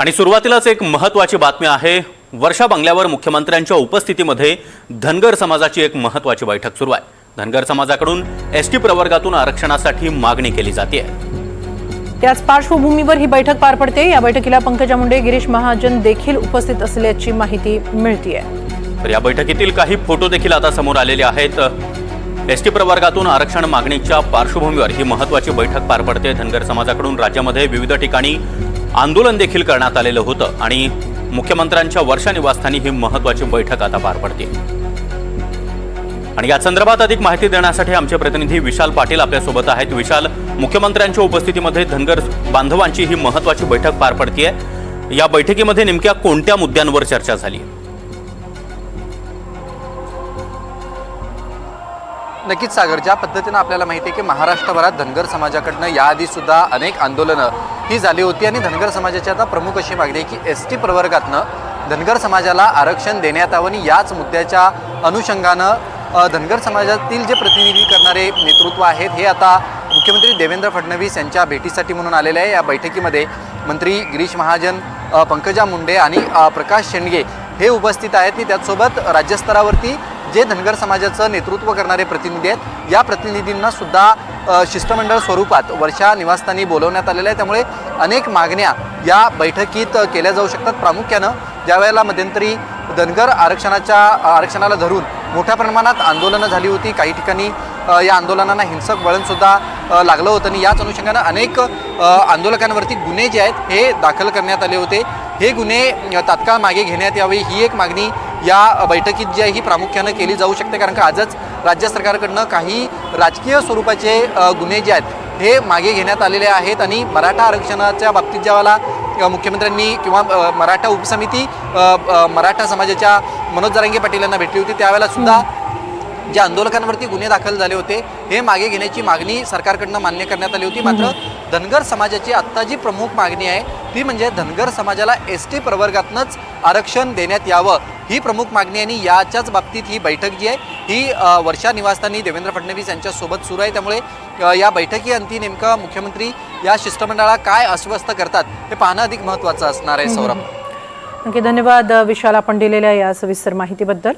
आणि सुरुवातीलाच एक महत्वाची बातमी आहे. वर्षा बंगल्यावर मुख्यमंत्र्यांच्या उपस्थितीमध्ये धनगर समाजाची एक महत्वाची बैठक सुरू आहे. धनगर समाजाकडून एस टी प्रवर्गातून आरक्षणासाठी मागणी केली जाते त्याच पार्श्वभूमीवर ही बैठक पार पडते. या बैठकीला पंकजा मुंडे गिरीश महाजन देखील उपस्थित असल्याची माहिती मिळतीये. तर या बैठकीतील काही फोटो देखील आता समोर आलेले आहेत. एस टी प्रवर्गातून आरक्षण मागणीच्या पार्श्वभूमीवर ही महत्वाची बैठक पार पडते. धनगर समाजाकडून राज्यामध्ये विविध ठिकाणी आंदोलन देखील करण्यात आलेलं होतं आणि मुख्यमंत्र्यांच्या वर्षा निवासस्थानी ही महत्वाची बैठक आता पार पडते. आणि या संदर्भात अधिक माहिती देण्यासाठी आमचे प्रतिनिधी विशाल पाटील आपल्यासोबत आहेत. विशाल मुख्यमंत्र्यांच्या उपस्थितीमध्ये धनगर बांधवांची ही महत्वाची बैठक पार पडतीये. या बैठकीमध्ये नेमक्या कोणत्या मुद्द्यांवर चर्चा झाली नक्कीच सागर ज्या पद्धतीनं आपल्याला माहिती आहे की महाराष्ट्रभरात धनगर समाजाकडनं याआधी सुद्धा अनेक आंदोलनं ही झाली होती आणि धनगर समाजाची आता प्रमुख अशी मागणी आहे की एस टी प्रवर्गातनं धनगर समाजाला आरक्षण देण्यात यावं आणि याच मुद्द्याच्या अनुषंगानं धनगर समाजातील जे प्रतिनिधी करणारे नेतृत्व आहेत हे आता मुख्यमंत्री देवेंद्र फडणवीस यांच्या भेटीसाठी म्हणून आलेले आहे. या बैठकीमध्ये मंत्री गिरीश महाजन पंकजा मुंडे आणि प्रकाश शेंडगे हे उपस्थित आहेत. आणि त्याचसोबत राज्यस्तरावरती जे धनगर समाजाचं नेतृत्व करणारे प्रतिनिधी आहेत या प्रतिनिधींना सुद्धा शिष्टमंडळ स्वरूपात वर्षा निवासस्थानी बोलवण्यात आलेलं आहे. त्यामुळे अनेक मागण्या या बैठकीत केल्या जाऊ शकतात. प्रामुख्यानं ज्यावेळेला मध्यंतरी धनगर आरक्षणाच्या आरक्षणाला धरून मोठ्या प्रमाणात आंदोलनं झाली होती काही ठिकाणी या आंदोलनांना हिंसक वळणसुद्धा लागलं होतं. आणि याच अनुषंगानं अनेक आंदोलकांवरती गुन्हे जे आहेत हे दाखल करण्यात आले होते. हे गुन्हे तात्काळ मागे घेण्यात यावे ही एक मागणी या बैठकीत जी आहे ही प्रामुख्यानं केली जाऊ शकते. कारण का आजच राज्य सरकारकडनं काही राजकीय स्वरूपाचे गुन्हे जे आहेत हे मागे घेण्यात आलेले आहेत आणि मराठा आरक्षणाच्या बाबतीत ज्यावेळेला मुख्यमंत्र्यांनी किंवा मराठा उपसमिती मराठा समाजाच्या मनोज जरांगे पाटील यांना भेटली होती त्यावेळेला सुद्धा ज्या आंदोलकांवरती गुन्हे दाखल झाले होते हे मागे घेण्याची मागणी सरकारकडनं मान्य करण्यात आली होती. मात्र धनगर समाजाची आत्ता जी प्रमुख मागणी आहे ती म्हणजे धनगर समाजाला एस टी प्रवर्गातनंच आरक्षण देण्यात यावं ही प्रमुख मागणी आणि याच्याच बाबतीत ही बैठक जी आहे ही वर्षा निवासस्थानी देवेंद्र फडणवीस यांच्यासोबत सुरू आहे. त्यामुळे या बैठकीअंती नेमकं मुख्यमंत्री या शिष्टमंडळाला काय अस्वस्थ करतात हे पाहणं अधिक महत्त्वाचं असणार आहे सौरभ. नक्की धन्यवाद विशाल आपण दिलेल्या या सविस्तर माहितीबद्दल.